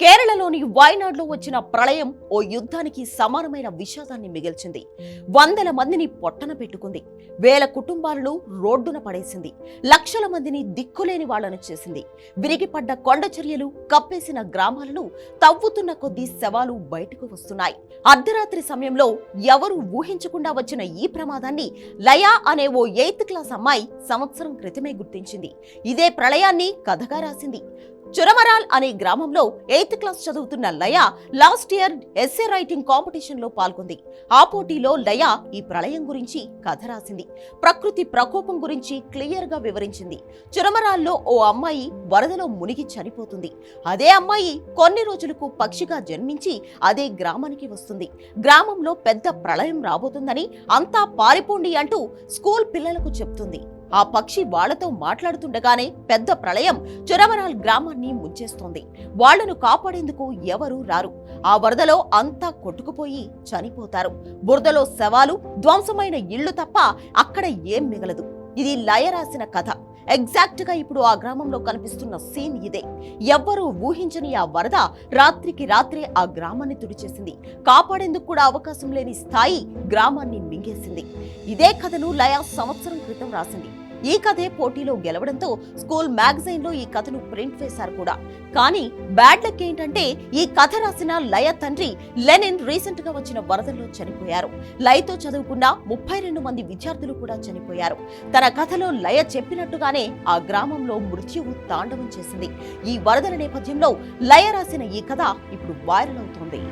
కేరళలోని వాయనాడ్లో వచ్చిన ప్రళయం ఓ యుద్ధానికి సమానమైన విషాదాన్ని మిగిల్చింది. వందల మందిని పొట్టన పెట్టుకుంది. వేల కుటుంబాలను రోడ్డున పడేసింది. లక్షల మందిని దిక్కులేని వాళ్ళను చేసింది. విరిగిపడ్డ కొండ చర్యలు కప్పేసిన గ్రామాలను తవ్వుతున్న కొద్దీ శవాలు బయటకు వస్తున్నాయి. అర్ధరాత్రి సమయంలో ఎవరు ఊహించకుండా వచ్చిన ఈ ప్రమాదాన్ని లయా అనే ఓ ఎయిత్ క్లాస్ అమ్మాయి సంవత్సరం క్రితమే గుర్తించింది. ఇదే ప్రళయాన్ని కథగా రాసింది. చురమరాల్ అనే గ్రామంలో ఎయిత్ క్లాస్ చదువుతున్న Laya last year essay writing కాంపిటీషన్లో పాల్గొంది. ఆ పోటీలో లయ ఈ ప్రళయం గురించి కథ రాసింది. ప్రకృతి ప్రకోపం గురించి క్లియర్గా వివరించింది. చురమరాల్లో ఓ అమ్మాయి వరదలో మునిగి చనిపోతుంది. అదే అమ్మాయి కొన్ని రోజులకు పక్షిగా జన్మించి అదే గ్రామానికి వస్తుంది. గ్రామంలో పెద్ద ప్రళయం రాబోతుందని అంతా పారిపోండి అంటూ స్కూల్ పిల్లలకు చెప్తుంది. ఆ పక్షి వాళ్ళతో మాట్లాడుతుండగానే పెద్ద ప్రళయం చురవరాల్ గ్రామాన్ని ముంచేస్తోంది. వాళ్ళను కాపాడేందుకు ఎవరూ రారు. ఆ వరదలో అంతా కొట్టుకుపోయి చనిపోతారు. బురదలో శవాలు ధ్వంసమైన ఇళ్ళు తప్ప అక్కడ ఏం మిగలదు. ఇది లయ రాసిన కథ. ఎగ్జాక్ట్గా ఇప్పుడు ఆ గ్రామంలో కనిపిస్తున్న సీన్ ఇదే. ఎవ్వరూ ఊహించని ఆ వరద రాత్రికి రాత్రే ఆ గ్రామాన్ని తుడిచేసింది. కాపాడేందుకు కూడా అవకాశం లేని స్థాయి గ్రామాన్ని మింగేసింది. ఇదే కథను లయ సంవత్సరం క్రితం రాసింది. ఈ కథే పోటీలో గెలవడంతో స్కూల్ మ్యాగజైన్లో ఈ కథను ప్రింట్ వేశారు కూడా. కానీ బ్యాడ్ లక్ ఏంటంటే ఈ కథ రాసిన లయ తండ్రి లెనిన్ రీసెంట్గా వచ్చిన వరదల్లో చనిపోయారు. లయతో చదువుకున్న ముప్పై రెండు మంది విద్యార్థులు కూడా చనిపోయారు. తన కథలో లయ చెప్పినట్టుగానే ఆ గ్రామంలో మృత్యువు తాండవం చేసింది. ఈ వరదల నేపథ్యంలో లయ రాసిన ఈ కథ ఇప్పుడు వైరల్ అవుతోంది.